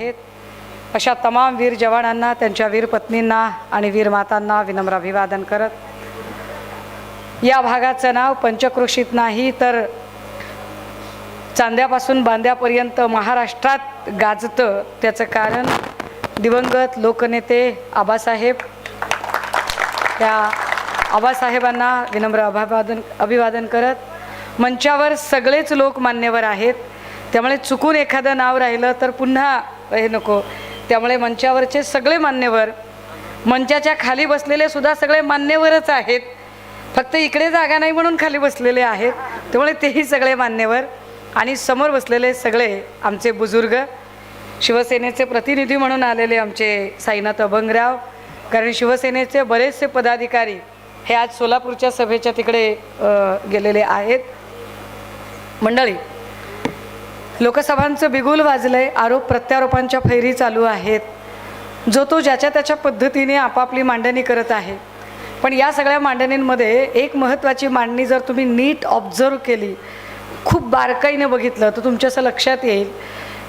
आहेत. अशा तमाम वीर जवानांना त्यांच्या वीर पत्नींना आणि वीर मातांना विनम्र अभिवादन करत. या भागाचं नाव पंचक्रोशीत नाही तर चांद्यापासून बांद्यापर्यंत महाराष्ट्रात गाजतं त्याचं कारण दिवंगत लोकनेते आबासाहेब. त्या आबासाहेबांना विनम्र अभिवादन अभिवादन करत. मंचावर सगळेच लोक मान्यवर आहेत. त्यामुळे चुकून एखादं नाव राहिलं तर पुन्हा हे नको. त्यामुळे मंचावरचे सगळे मान्यवर मंचाच्या खाली बसलेले सुद्धा सगळे मान्यवरच आहेत. फक्त इकडे जागा नाही म्हणून खाली बसलेले आहेत. त्यामुळे तेही सगळे मान्यवर आणि समोर बसलेले सगळे आमचे बुजुर्ग शिवसेनेचे प्रतिनिधी म्हणून आलेले आमचे साईनाथ अभंगराव कारण शिवसेनेचे बरेचसे पदाधिकारी हे आज सोलापूरच्या सभेच्या तिकडे गेलेले आहेत. मंडळी लोकसभांचं बिगुल वाजलंय आरोप प्रत्यारोपांच्या फैरी चालू आहेत. जो तो ज्याच्या त्याच्या पद्धतीने आपापली मांडणी करत आहे. पण या सगळ्या मांडणींमध्ये एक महत्त्वाची मांडणी जर तुम्ही नीट ऑब्झर्व केली खूप बारकाईने बघितलं तर तुमच्या असं लक्षात येईल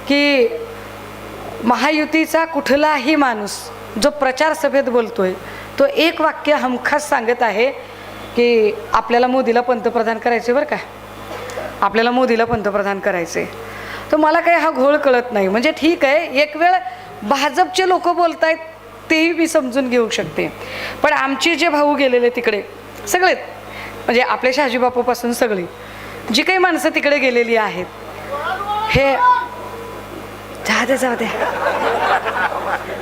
की महायुतीचा कुठलाही माणूस जो प्रचार सभेत बोलतोय तो एक वाक्य हमखास सांगत आहे की आपल्याला मोदीला पंतप्रधान करायचे बरं का? आपल्याला मोदीला पंतप्रधान करायचे. तर मला काही हा घोळ कळत नाही. म्हणजे ठीक आहे एक वेळ भाजपचे लोक बोलत आहेत तेही मी समजून घेऊ शकते. पण आमचे जे भाऊ गेलेले तिकडे सगळेच म्हणजे आपल्या शहाजीबापूपासून सगळी जी काही माणसं तिकडे गेलेली आहेत हे जा दे जाऊ दे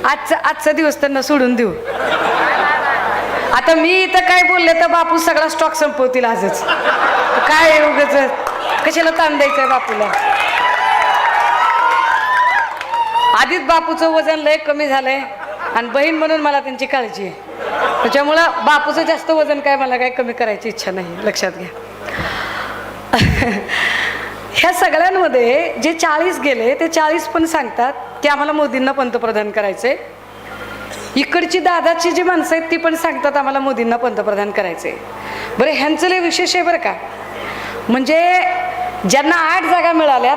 आजचा आजचा दिवस त्यांना सोडून देऊ. आता मी इथं काय बोलले तर बापू सगळा स्टॉक संपवतील आजच. काय उगच? कशाला ताण आहे बापूला? आधीच बापूचं वजन लय कमी झालंय आणि बहीण म्हणून मला त्यांची काळजी आहे. त्याच्यामुळं बापूचं जास्त वजन काय मला काय कमी करायची इच्छा नाही लक्षात घ्या. ह्या सगळ्यांमध्ये जे चाळीस गेले ते चाळीस पण सांगतात की आम्हाला मोदींना पंतप्रधान करायचे इकडची दादाची जी माणसं आहेत ती पण सांगतात आम्हाला मोदींना पंतप्रधान करायचे बरं ह्यांचं लय विशेष आहे बरं का? म्हणजे ज्यांना आठ जागा मिळाल्यात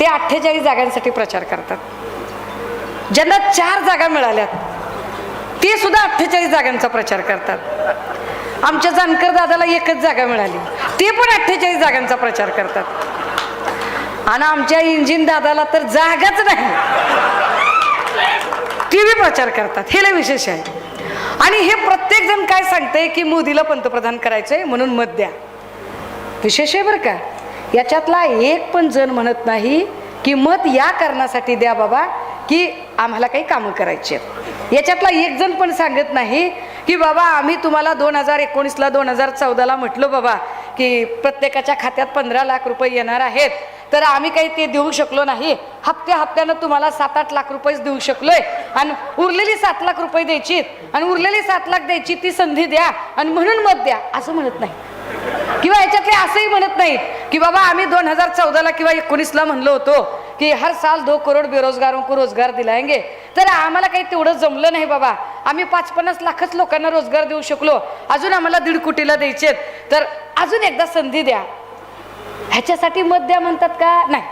ते अठ्ठेचाळीस जागांसाठी प्रचार करतात. ज्यांना चार जागा मिळाल्यात ते सुद्धा अठ्ठेचाळीस जागांचा प्रचार करतात. आमच्या जानकर दादाला एकच जागा मिळाली. ते पण अठ्ठेचाळीस जागांचा प्रचार करतात. आणि आमच्या इंजिन दादाला तर जागाच नाही. ते बी प्रचार करतात. हे लय विशेष आहे. आणि हे प्रत्येक जण काय सांगतंय की मोदीला पंतप्रधान करायचंय म्हणून मत द्या. विशेष आहे बरं का. याच्यातला एक पण जण म्हणत नाही की मत या कारणासाठी द्या बाबा की आम्हाला काही कामं करायची आहेत. याच्यातला एक जण पण सांगत नाही की बाबा आम्ही तुम्हाला दोन हजार एकोणीसला दोन हजार चौदाला म्हटलं बाबा की प्रत्येकाच्या खात्यात पंधरा लाख रुपये येणार आहेत. तर आम्ही काही ते देऊ शकलो नाही. हप्त्या हप्त्यानं तुम्हाला सात आठ लाख रुपयेच देऊ शकलोय. आणि उरलेली सात लाख रुपये द्यायची आणि उरलेली सात लाख द्यायची ती संधी द्या आणि म्हणून मत द्या. असं म्हणत नाही. किंवा याच्यातले असंही म्हणत नाहीत की बाबा आम्ही दोन हजार चौदाला किंवा एकोणीसला म्हणलो होतो. की हर साल दो करोड बेरोजगारों को रोजगार दिलायंगे तर आम्हाला काही तेवढं जमलं नाही बाबा. आम्ही पाच पन्नास लाखच लोकांना रोजगार देऊ शकलो. अजून आम्हाला दीड कोटीला द्यायचेत. तर अजून एकदा संधी द्या. ह्याच्यासाठी मत द्या म्हणतात का? नाही.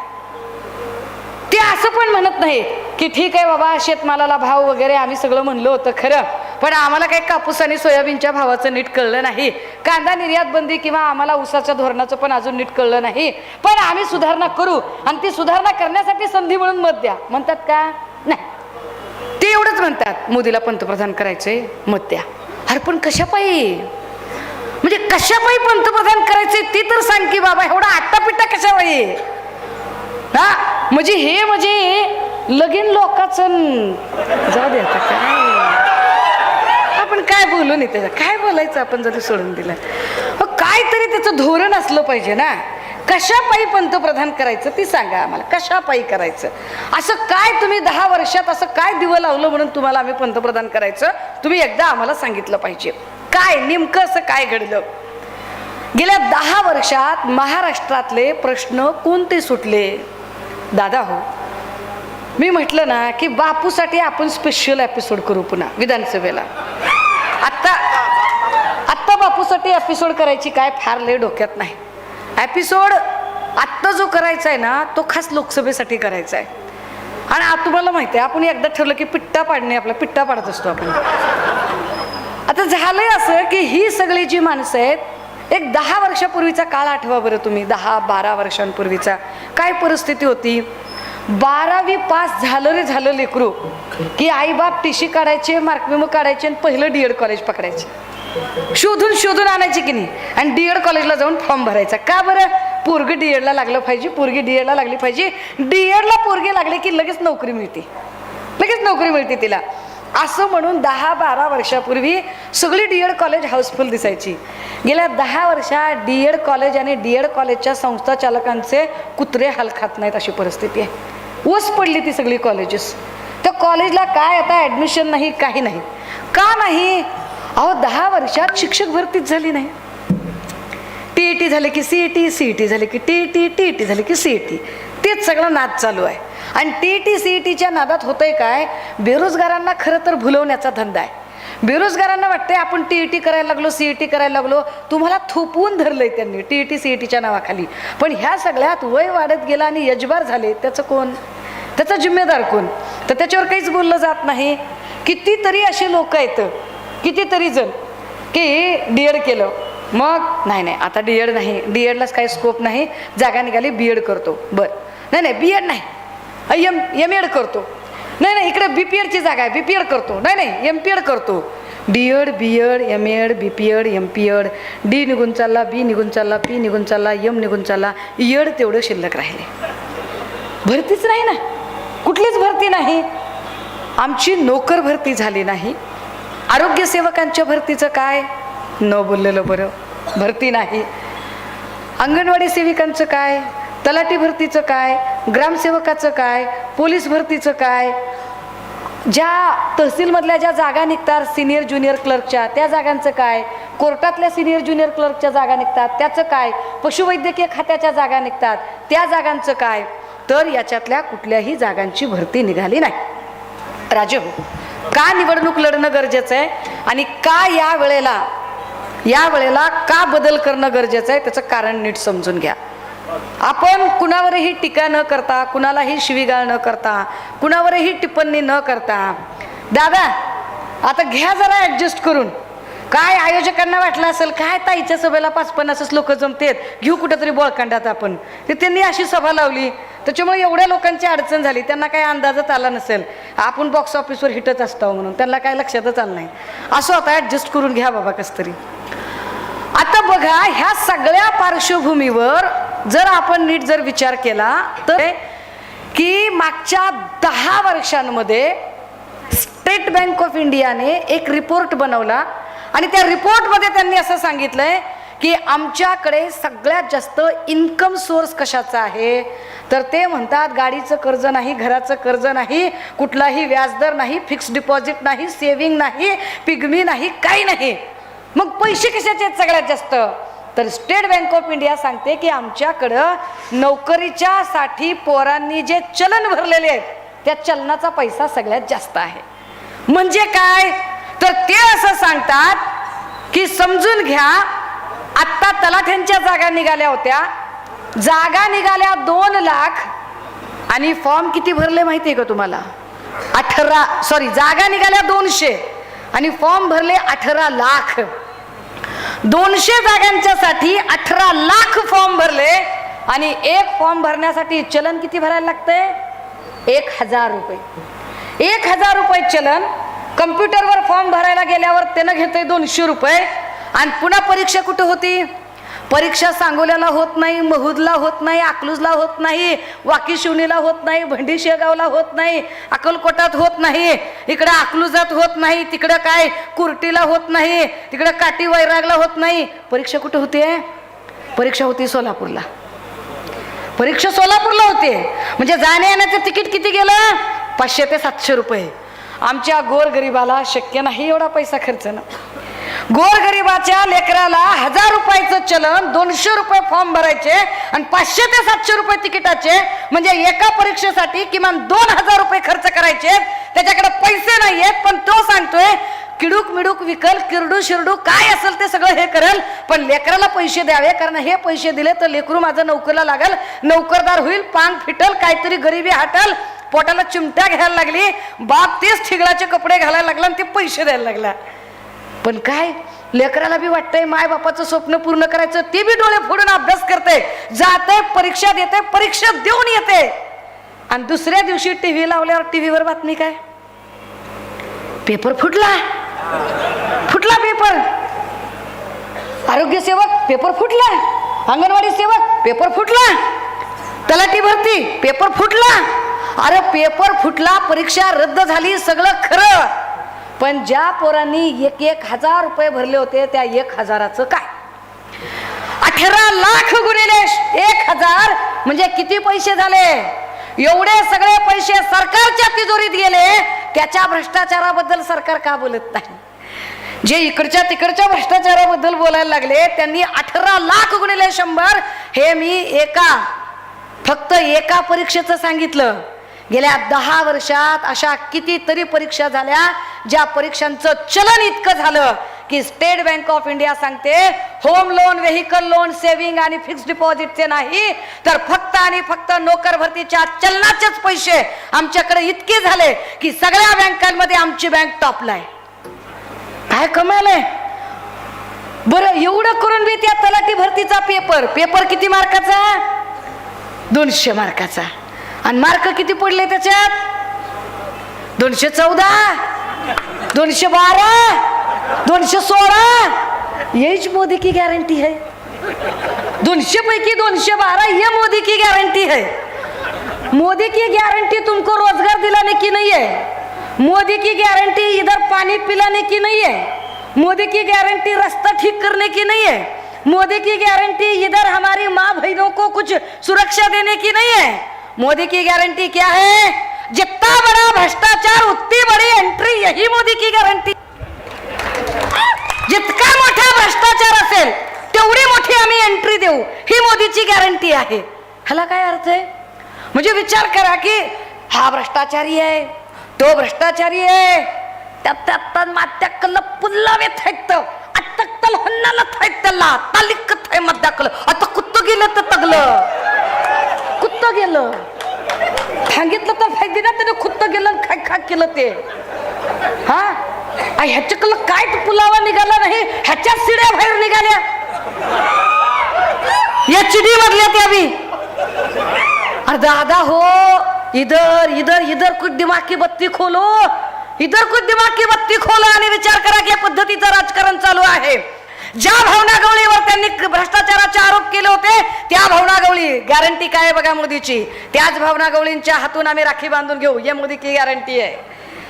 ते असं पण म्हणत नाही की ठीक आहे बाबा शेतमालाला भाव वगैरे आम्ही सगळं म्हणलं होतं खरं. पण आम्हाला काही कापूस आणि सोयाबीनच्या भावाचं नीट कळलं नाही. कांदा निर्यात बंदी किंवा आम्हाला उसाच्या धोरणाचं पण अजून नीट कळलं नाही. पण आम्ही सुधारणा करू आणि ती सुधारणा करण्यासाठी संधी म्हणून मत द्या. म्हणतात का? नाही. ते एवढंच म्हणतात. मोदीला पंतप्रधान करायचंय मत द्या. अरे पण कशापायी? म्हणजे कशा पायी पंतप्रधान करायचे ते तर सांग की बाबा एवढा आट्टापिट्टा कशा पायी हा? म्हणजे हे म्हणजे लगीन लोकाचं जाऊ द्या काय? आपण काय बोलू नाही त्याचं? काय बोलायचं आपण जरी सोडून दिलं? मग काहीतरी त्याचं धोरण असलं पाहिजे ना. कशापायी पंतप्रधान करायचं ती सांगा आम्हाला. कशापायी करायचं? असं काय तुम्ही दहा वर्षात असं काय दिवं लावलं म्हणून तुम्हाला आम्ही पंतप्रधान करायचं? तुम्ही एकदा आम्हाला सांगितलं पाहिजे. काय नेमकं असं काय घडलं? गेल्या दहा वर्षात महाराष्ट्रातले प्रश्न कोणते सुटले? दादा हो मी म्हटलं ना की बापूसाठी आपण स्पेशल एपिसोड करू पुन्हा विधानसभेला. आत्ता आत्ता बापूसाठी एपिसोड करायची काय फार लय डोक्यात नाही. एपिसोड आत्ता जो करायचा आहे ना तो खास लोकसभेसाठी करायचा आहे आणि आता तुम्हाला माहिती आहे आपण एकदा ठरलं की पिट्टा पाडणे आपला पिट्टा पाडत असतो आपण. आता झालंय असं की ही सगळी जी माणसं आहेत एक दहा वर्षापूर्वीचा काळ आठवा बरं तुम्ही दहा बारा वर्षांपूर्वीचा. काय परिस्थिती होती? बारावी पास झालं रे झालं लेकरू. की आईबाप टी सी काढायचे मार्कविमो काढायचे आणि पहिलं डी एड कॉलेज पकडायचे. शोधून शोधून आणायची की नाही? आणि डी एड कॉलेजला जाऊन फॉर्म भरायचा. का बरं? पोरगी डी एडला लागलं पाहिजे पोरगी डी एडला लागली पाहिजे. डी एडला पोरगी लागले की लगेच नोकरी मिळते. लगेच नोकरी मिळते तिला. असं म्हणून दहा बारा वर्षापूर्वी सगळी डी एड कॉलेज हाऊसफुल दिसायची. गेल्या दहा वर्षात डी एड कॉलेज आणि डी एड कॉलेजच्या संस्था चालकांचे कुत्रे हाल खात नाहीत अशी परिस्थिती आहे. ऊस पडली ती सगळी कॉलेजेस त्या कॉलेजला काय आता ॲडमिशन नाही काही नाही. का नाही? अहो दहा वर्षात शिक्षक भरतीच झाली नाही. टी ई टी झाले की C E T C E T झाले की T E T T E T झाले की सी ई टी तेच सगळा नाद चालू आहे. आणि T E T C E टीच्या नादात होतंय काय? बेरोजगारांना खरं तर भुलवण्याचा धंदा आहे. बेरोजगारांना वाटते आपण टी ई टी करायला लागलो सी ई टी करायला लागलो. तुम्हाला थोपवून धरलंय त्यांनी T E T C E टीच्या नावाखाली. पण ह्या सगळ्यात वय वाढत गेलं आणि यजबार झाले त्याचं कोण? त्याचा जिम्मेदार कोण? तर त्याच्यावर काहीच बोललं जात नाही. कितीतरी असे लोक आहेत कितीतरी जण की डी एड केलं. मग नाही नाही आता डी एड नाही. डी एडलाच काही स्कोप नाही. जागा निघाली बी एड करतो. बरं. नाही नाही बी एड नाही. एम एम एड करतो. नाही नाही इकडे बी पी एडची जागा आहे. बी पी एड करतो. नाही नाही एम पी एड करतो. D Ed B Ed M Ed B P Ed M P Ed. D निघून चालला बी निघून चालला पी निघून चालला एम निघून चालला एड तेवढं शिल्लक राहिले. भरतीच नाही ना. कुठलीच भरती नाही. आमची नोकर भरती झाली नाही. आरोग्य सेवकांच्या भरतीचं काय? न बोललेलं बरं. भरती नाही. अंगणवाडी सेविकांचं काय? तलाठी भरतीचं काय? ग्रामसेवकाचं काय? पोलीस भरतीचं काय? ज्या तहसीलमधल्या ज्या जागा निघतात सिनियर ज्युनियर क्लर्कच्या त्या जागांचं काय? कोर्टातल्या सिनियर ज्युनियर क्लर्कच्या जागा निघतात त्याचं काय? पशुवैद्यकीय खात्याच्या जागा निघतात त्या जागांचं काय? तर याच्यातल्या कुठल्याही जागांची भरती निघाली नाही. राजे हो का निवडणूक लढणं गरजेचं आहे? आणि का या वेळेला या वेळेला का बदल करणं गरजेचं आहे? त्याचं कारण नीट समजून घ्या. आपण कुणावरही टीका न करता कुणालाही शिवीगाळ न करता कुणावरही टिप्पणी न करता दादा आता घ्या जरा ॲडजस्ट करून. काय आयोजकांना वाटलं असेल काय ताईच्या सभेला पाच पन्नासच लोक जमतेत? घेऊ कुठंतरी बळकांडात आपण. ते त्यांनी अशी सभा लावली. त्याच्यामुळे एवढ्या लोकांची अडचण झाली. त्यांना काही अंदाजच आला नसेल. आपण बॉक्स ऑफिसवर हिटच असतो म्हणून. त्यांना काय लक्षातच आलं नाही. असं आता ॲडजस्ट करून घ्या बाबा कस तरी. आता बघा ह्या सगळ्या पार्श्वभूमीवर जर आपण नीट जर विचार केला तर की मागच्या दहा वर्षांमध्ये स्टेट बँक ऑफ इंडियाने एक रिपोर्ट बनवला आणि त्या रिपोर्टमध्ये त्यांनी असं सांगितलंय की आमच्याकडे सगळ्यात जास्त इन्कम सोर्स कशाचा आहे? तर ते म्हणतात गाडीचं कर्ज नाही घराचं कर्ज नाही कुठलाही व्याजदर नाही फिक्स डिपॉझिट नाही सेविंग नाही पिगमी नाही काही नाही. मग पैसे कशाचे आहेत सगळ्यात जास्त? तर स्टेट बँक ऑफ इंडिया सांगते की आमच्याकडं नोकरीच्या साठी पोरांनी जे चलन भरलेले आहेत त्या चलनाचा पैसा सगळ्यात जास्त आहे. म्हणजे काय? तर ते असं सांगतात की समजून घ्या आत्ता तलाठ्यांच्या जागा निघाल्या होत्या. जागा निघाल्या दोन लाख आणि फॉर्म किती भरले माहिती आहे का तुम्हाला? अठरा सॉरी जागा निघाल्या दोनशे आणि फॉर्म भरले अठरा लाख. दोनशे जागांच्यासाठी अठरा लाख फॉर्म भरले आणि एक फॉर्म भरण्यासाठी चलन किती भरायला लागतंय? एक हजार रुपये. एक हजार रुपये चलन कम्प्युटरवर फॉर्म भरायला गेल्यावर त्यानं घेतोय दोनशे रुपये. आणि पुन्हा परीक्षा कुठं होती? परीक्षा सांगोल्याला होत नाही महूदला होत नाही अकलूजला होत नाही वाकी शिवणीला होत नाही भंडी शेगावला होत नाही अकलकोटात होत नाही इकडं अकलूजात होत नाही तिकडं काय कुर्टीला होत नाही तिकडं काटी वैरागला होत नाही. परीक्षा कुठं होते? परीक्षा होती सोलापूरला. परीक्षा सोलापूरला होते. म्हणजे जाण्या येण्याचं तिकीट किती गेलं? पाचशे ते सातशे रुपये. आमच्या गोरगरिबाला शक्य नाही एवढा पैसा खर्च ना गोरगरिबाच्या लेकराला हजार रुपयाचं चलन दोनशे रुपये फॉर्म भरायचे आणि पाचशे ते सातशे रुपये तिकिटाचे म्हणजे एका परीक्षेसाठी किमान दोन हजार रुपये खर्च करायचे. त्याच्याकडे पैसे नाही आहेत पण तो सांगतोय किडूक मिडूक विकल किरडू शिरडू काय असेल ते सगळं हे करेल पण लेकराला पैसे द्यावे कारण हे पैसे दिले तर लेकरू माझं नोकरीला लागल नोकरदार होईल पान फिटल काहीतरी गरिबी हटल पोटाला चिमट्या घ्यायला लागली बाप तेच ठिगळाचे कपडे घालायला लागला आणि ते पैसे द्यायला लागला. पण काय? लेकराला बी वाटतंय माय बापाचं स्वप्न पूर्ण करायचं ते बी डोळे फोडून अभ्यास करते जाते परीक्षा देते परीक्षा देऊन येते. आणि दुसऱ्या दिवशी टीव्ही लावल्यावर टीव्हीवर बातमी काय? पेपर फुटला. फुटला पेपर. आरोग्य सेवक पेपर फुटला. अंगणवाडी सेवक पेपर फुटला. तलाठी भरती पेपर फुटला. अरे पेपर फुटला परीक्षा रद्द झाली सगळं खरं. पण ज्या पोरांनी एक एक हजार रुपये भरले होते त्या एक हजाराचं काय? अठरा लाख गुणिले एक हजार म्हणजे किती पैसे झाले? एवढे सगळे पैसे सरकारच्या तिजोरीत गेले त्याच्या भ्रष्टाचाराबद्दल सरकार का बोलत नाही? जे इकडच्या तिकडच्या भ्रष्टाचाराबद्दल बोलायला लागले त्यांनी अठरा लाख गुणिले शंभर हे मी एका फक्त एका परीक्षेचं सांगितलं. गेल्या दहा वर्षात अशा कितीतरी परीक्षा झाल्या ज्या परीक्षांचं चलन इतकं झालं की स्टेट बँक ऑफ इंडिया सांगते home loan vehicle loan saving आणि फिक्स डिपॉझिटचे नाही तर फक्त आणि फक्त नोकर भरतीच्या चलनाचेच पैसे आमच्याकडे इतके झाले की सगळ्या बँकांमध्ये आमची बँक टॉपला आहे काय कमाल आहे? बरं एवढं करून बी त्या तलाठी भरतीचा पेपर पेपर किती मार्काचा? दोनशे मार्काचा. आणि मार्क किती पडले त्याच्यात? दोनशे चौदा. दोनशे बारा? दोनशे सोळा? यहीच मोदी की गॅरंटी है? दोनशे पैकी दोनशे बारह ये मोदी की गारंटी है। मोदी की गारंटी तुमको रोजगार दिलाने की नहीं है। मोदी की गारंटी इधर पानी पिलाने की नहीं है। मोदी की गारंटी रास्ता ठीक करने की नहीं है। मोदी की गारंटी इधर हमारी माँ बहनों को कुछ सुरक्षा देने की नहीं है। मोदी की गारंटी क्या है? जितना बड़ा भ्रष्टाचार उतनी बड़ी एंट्री यही मोदी की गारंटी जितका मोठा भ्रष्टाचार असेल तेवढी मोठी आम्ही एंट्री देऊ. ही मोदीची गॅरंटी आहे. ह्याला काय अर्थ आहे? म्हणजे विचार करा की हा भ्रष्टाचारी आहे तो भ्रष्टाचारी आहे. त्यात त्यात मात्याकल पुल्लावे थायत अटकतल हन्नाला थायत त्याला. तालिक आहे मध्याकल आता कुत्त गेलं तर तगलं. कुत्त गेलं. सांगितलं तर फायदे ना त्याने खुद्द गेलं काय काय केलं ते. हा? ह्याच्याकडलं काय पुलावा निघाला नाही? ह्याच्या सिड्या बाहेर निघाल्या. या चिडी मधल्या त्या बी. अरे दादा हो इधर इधर इधर कुछ दिमाग की बत्ती खोलो. इधर कुछ दिमाग की बत्ती खोलो आणि विचार करा की या पद्धतीचं राजकारण चालू आहे. ज्या भावना गवळीवर त्यांनी भ्रष्टाचाराचे आरोप केले होते त्या भावना गवळी गॅरंटी काय बघा मोदीची? त्याच भावना गवळींच्या हातून आम्ही राखी बांधून घेऊ. या मोदी की गॅरंटी आहे.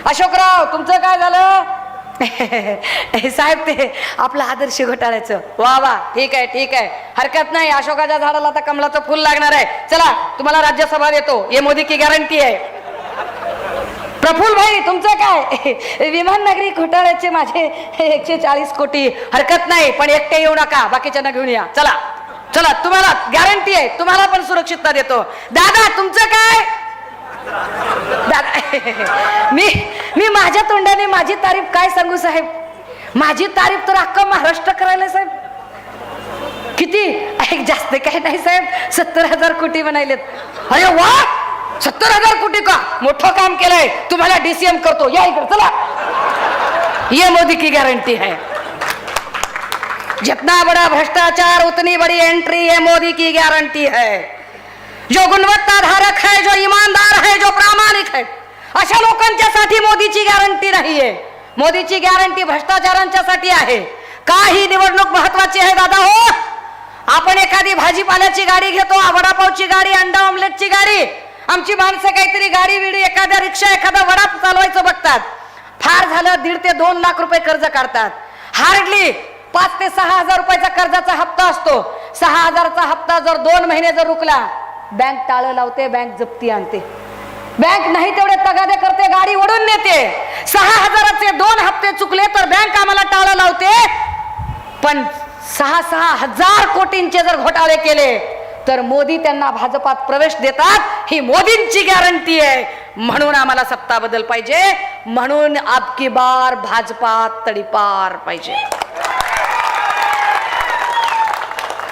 अशोकराव तुमचं काय झालं? साहेब ते आपलं आदर्श घोटाळ्याचं. वा वा ठीक आहे ठीक आहे. हरकत नाही. अशोकाच्या झाडाला आता कमलाचं फुल लागणार आहे. चला तुम्हाला राज्यसभा देतो. हे मोदी की गॅरंटी आहे. प्रफुल भाई तुमचं काय? विमान नागरी घोटाळ्याचे माझे एकशे चाळीस कोटी हरकत नाही पण एकटे येऊ नका बाकीच्यांना घेऊन या. चला चला तुम्हाला गॅरंटी आहे तुम्हाला पण सुरक्षितता देतो. दादा तुमचं काय? दादा मी मी माझ्या तोंडाने माझी तारीफ काय सांगू साहेब? माझी तारीफ तर अख्खं महाराष्ट्र करायला साहेब. किती? ऐक जास्त काय नाही साहेब. सत्तर हजार कोटी बनायलेत अरे वा! सत्तर हजार कोटी का? मोठं काम केलंय. तुम्हाला डीसीएम करतो. या इकडे चला. ये मोदी की गारंटी है. जितना बड़ा भ्रष्टाचार उतनी बड़ी एंट्री है मोदी की गारंटी है. जो गुणवत्ता धारक है जो ईमानदार है जो प्रामाणिक है अशा लोकांच्यासाठी मोदीची गॅरंटी नाहीये मोदीची गॅरंटी भ्रष्टाचारांच्यासाठी आहे. का ही निवडणूक महत्वाची आहे दादा हो. आपण एखादी भाजीपाल्याची गाडी घेतो वडापावची गाडी अंडा ऑमलेटची गाडी. आमची माणसं काहीतरी गाडी बिडी एखाद्या रिक्षा एखादा वडा चालवायचं बघतात. फार झालं दीड ते दोन लाख रुपये कर्ज काढतात. हार्डली पाच ते सहा हजार रुपयाचा कर्जाचा हप्ता असतो. सहा हजारचा हप्ता जर दोन महिने जर रुकला बँक टाळं लावते बँक जप्ती आणते. बँक नाही तेवढे तगादे करते गाडी ओढून नेते. सहा हजाराचे दोन हप्ते चुकले तर बँक आम्हाला टाळं लावते. पण सहा सहा हजार कोटींचे जर घोटाळे केले तर मोदी त्यांना भाजपात प्रवेश देतात. ही मोदींची गॅरंटी आहे. म्हणून आम्हाला सत्ता बदल पाहिजे. म्हणून आपकी बार भाजपात तडीपार पाहिजे.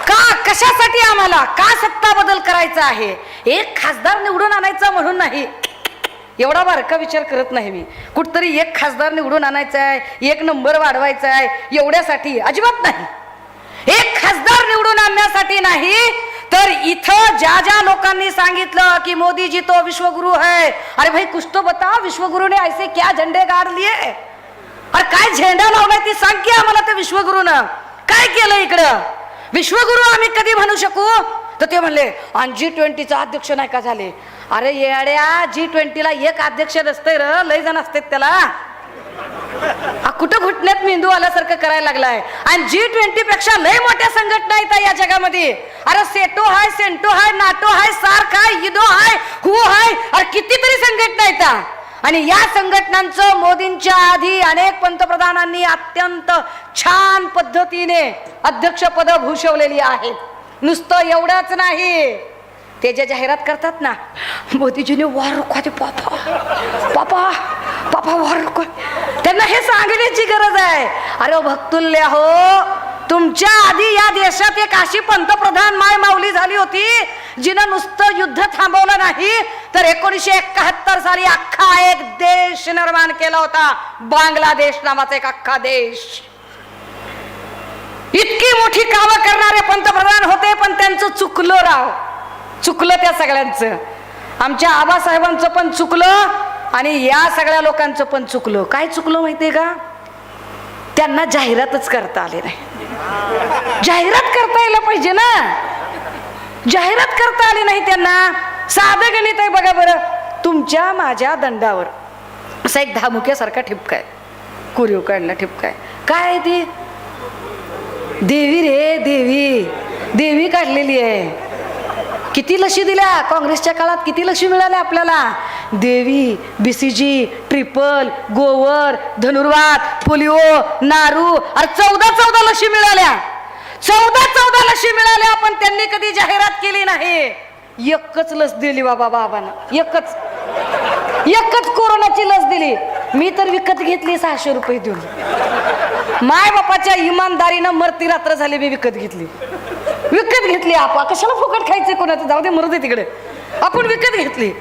का? कशासाठी आम्हाला? का सत्ता बदल करायचा आहे? एक खासदार निवडून आणायचा म्हणून नाही. एवढा बारका विचार करत नाही मी. कुठतरी एक खासदार निवडून आणायचा आहे. एक नंबर वाढवायचा आहे. एवढ्यासाठी अजिबात नाही. एक खासदार निवडून आणण्यासाठी नाही. तर इथं ज्या ज्या लोकांनी सांगितलं की मोदी जी तो विश्वगुरु है अरे भाई कुछ तो बताओ विश्वगुरु ने ऐसे क्या झंडे गाड़ लिए? अरे काय झेंडा लावलाय ती सांग की आम्हाला ते विश्वगुरुनं? काय केलं इकडं? विश्वगुरु आम्ही कधी म्हणू शकू? तर ते म्हणले आणि जी ट्वेंटीचा अध्यक्ष नाही का झाले? अरे येड्या जी ट्वेंटीला एक अध्यक्ष नसते र लय जण असतात त्याला. हा, कुठं घुटण्यात मेंदू आल्यासारखं करायला लागलाय? आणि जी ट्वेंटी पेक्षा लय मोठ्या संघटना आहेत या जगामध्ये. अरे सेटो हाय सेंटो हाय नाटो हाय सार्क हाय इदो हाय हु हाय अरे कितीतरी संघटना आहेत आणि या संघटनांचं मोदींच्या आधी अनेक पंतप्रधानांनी अत्यंत छान पद्धतीने अध्यक्षपद भूषवलेली आहेत. नुसतं एवढंच नाही. ते जे जाहिरात करतात ना मोदीजीने वार रुखवा पापा पापा पापा त्यांना हे सांगण्याची गरज आहे. अरे भक्तुल्य हो तुमच्या आधी या देशात एक अशी पंतप्रधान माय माऊली झाली होती जिनं नुसतं युद्ध थांबवलं नाही तर एकोणीसशे एकाहत्तर साली अख्खा एक देश निर्माण केला होता. बांगलादेश नावाचा एक अख्खा देश. इतकी मोठी कामं करणारे पंतप्रधान होते पण त्यांचं चुकलं राव. चुकलं त्या सगळ्यांचं. आमच्या आबासाहेबांचं पण चुकलं आणि या सगळ्या लोकांचं पण चुकलं. काय चुकलं माहितीये का? त्यांना जाहिरातच करता आली नाही. जाहिरात करता यायला पाहिजे ना. जाहिरात करता आली नाही त्यांना. साधं गणित आहे बघा बरं. तुमच्या माझ्या दंडावर. असा एक धामुक्यासारखा ठिपका आहे. कुरीव काढला ठिपका आहे. काय आहे ती? देवी रे देवी. देवी काढलेली आहे. किती लशी दिल्या? काँग्रेसच्या काळात किती लशी मिळाल्या आपल्याला? देवी बीसीजी ट्रिपल गोवर धनुर्वात पोलिओ नारू अरे चौदा चौदा लशी मिळाल्या. चौदा चौदा लशी मिळाल्या पण त्यांनी कधी जाहिरात केली नाही. एकच लस दिली बाबा बाबानं. एकच. एकच कोरोनाची लस दिली. मी तर विकत घेतली सहाशे रुपये देऊन. माय बापाच्या इमानदारीनं मरती रात्र झाली मी विकत घेतली. विकत घेतली आपा कशाला फुकट खायचं कोणाचं? जाऊ दे मरू दे तिकडे. आपण विकत घेतली.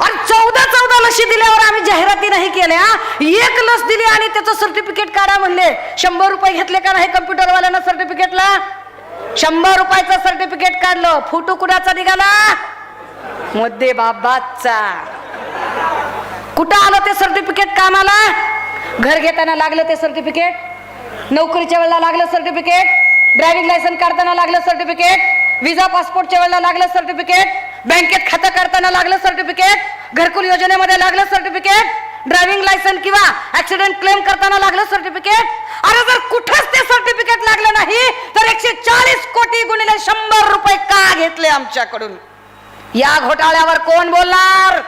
आणि चौदा चौदा लशी दिल्यावर आम्ही जाहिराती नाही केल्या. एक लस दिली आणि त्याचं सर्टिफिकेट काढा म्हणले. शंभर रुपये घेतले का नाही कम्प्युटरवाल्यानं सर्टिफिकेटला शंभर रुपयाचं सर्टिफिकेट काढलं. फोटो कुणाचा निघाला? मध्ये बाबाचा. कुठं आलं ते सर्टिफिकेट कामाला? घर घेताना लागलं ते सर्टिफिकेट नोकरीच्या वेळेला लागलं सर्टिफिकेट ड्रायव्हिंग लायसन काढताना लागलं सर्टिफिकेट विजा पासपोर्टच्या वेळेला लागलं सर्टिफिकेट बँकेत खातं काढताना लागलं सर्टिफिकेट घरकुल योजनेमध्ये लागलं सर्टिफिकेट ड्रायव्हिंग लायसन किंवा ऍक्सिडेंट क्लेम करताना लागलं सर्टिफिकेट. अरे जर कुठंच ते सर्टिफिकेट लागलं नाही तर एकशे चाळीस कोटी गुणिले शंभर रुपये का घेतले आमच्याकडून? या घोटाळ्यावर कोण बोलणार?